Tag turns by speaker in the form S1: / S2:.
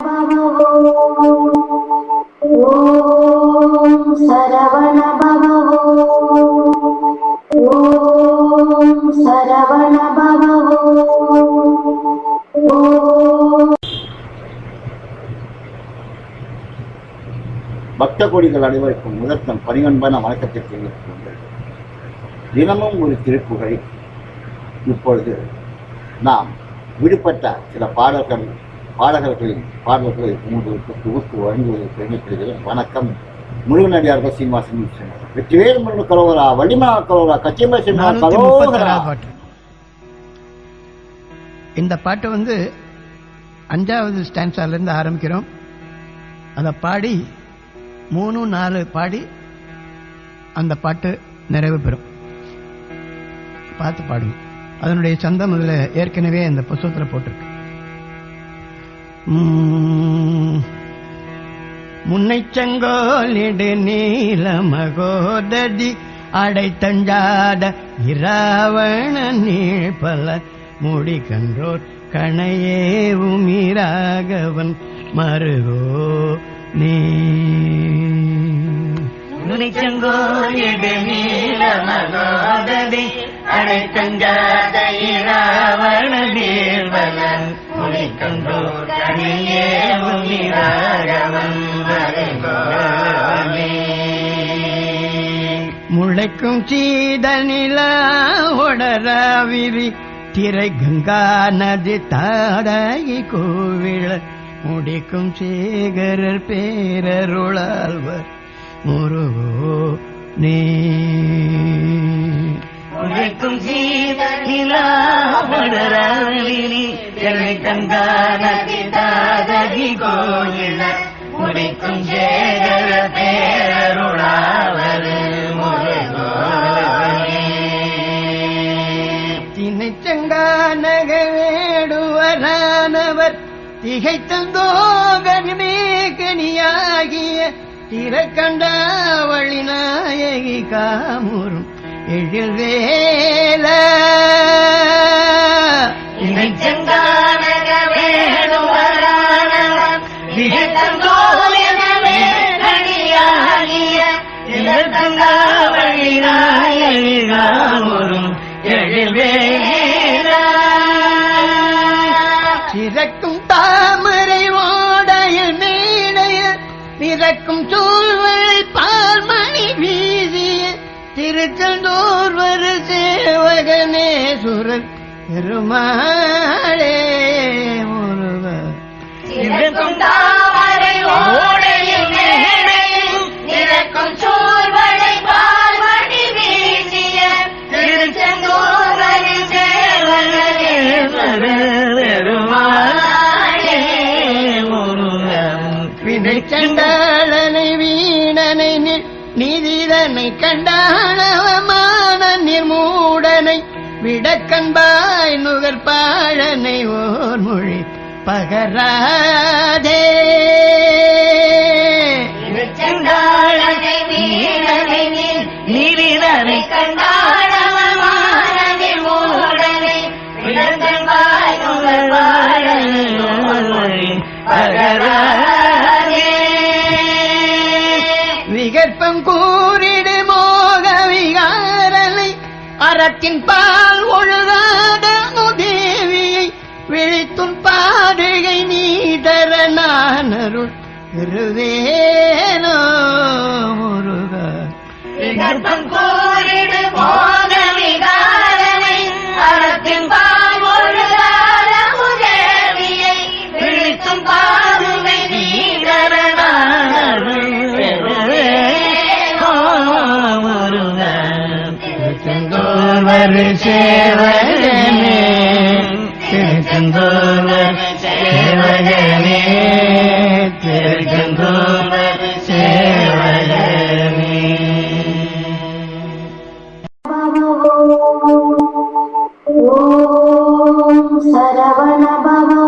S1: பக்த கோடிகள் அனைவருக்கும் முதற்கண் பணிவன்பான வணக்கத்தை தெரிவித்துக் தினமும் ஒரு திருப்புகழ் இப்பொழுது நாம் விடுபட்ட சில பாடல்கள் பாடகர்களின் பாடல்களை உங்களுக்கு தொகுத்து வழங்குவதை பெருமைப்படுகிறேன் வணக்கம். முருகனடியார்கள் சீனிவாசன் வெற்றிவேல் முருகன் கலோகரா வள்ளிமா கலோகரா கச்சியம்பா கலோகரா
S2: பாட்டு. இந்த பாட்டு வந்து அஞ்சாவது ஸ்டான்ஸால இருந்து ஆரம்பிக்கிறோம். அதை பாடி மூணு நாலு பாடி அந்த பாட்டு நிறைவு பெறும். பார்த்து பாடுங்க. அதனுடைய சந்தம் அதுல ஏற்கனவே அந்த புஸ்தகத்துல போட்டிருக்கு. முன்னைச்சங்கோலிடு நீல மகோததி அடைத்தஞ்சாத இராவண நீழ்பல முடி கன்றோர் கணையே உமிராகவன் மருகோ நீ.
S3: நுனிச்செங்கோலிடு நீல மகோததி அடைத்தஞ்சாத இராவண நீர்வலன் கனியே உமிராகவன் மருகோனே
S2: முளைக்கும் சீத நிலா ஒடராவிரி திரை கங்கா நதி தாடாகி கோவில முடிக்கும் சேகரர் பேரருளாழ்வர் முருகோ நீ.
S3: உழைக்கும் சீத நிலாவடராவினி எல்லை கங்கானதி தாதகி கோயில முடிக்கும் சேகர பேரருளாவது முருகோனே.
S2: தினை செங்கானக வேடுவரானவர் திகைத்தந்தோகனிமே திறக்கண்டாவளி நாயகி காமுறும் எழில் வேல தாமரை ஓடைய மேடைய பிறக்கும் சூழ்வழி பால்மணி வீசிய திருச்செந்தூர்வர் சேவகனே சுரர் பெருமாளே முருகன் கண்டாளனை வீணனை நி- நிதிதனை கண்டாளவமான நிர்மூடனை விடக்கண்பாய் நுகர்பாழனை ஓர் மொழி பகராதே. விகற்பம் கூறிடு மோக விகாரனை அறத்தின் பால் ஒழுகாத தேவியை விழித்துன் பாடுகை நீ தர திருவேனோ அருள் பெறுவேனோ முருகா
S3: ഓ തിരുക്കന്തോല സരവണ ഭവ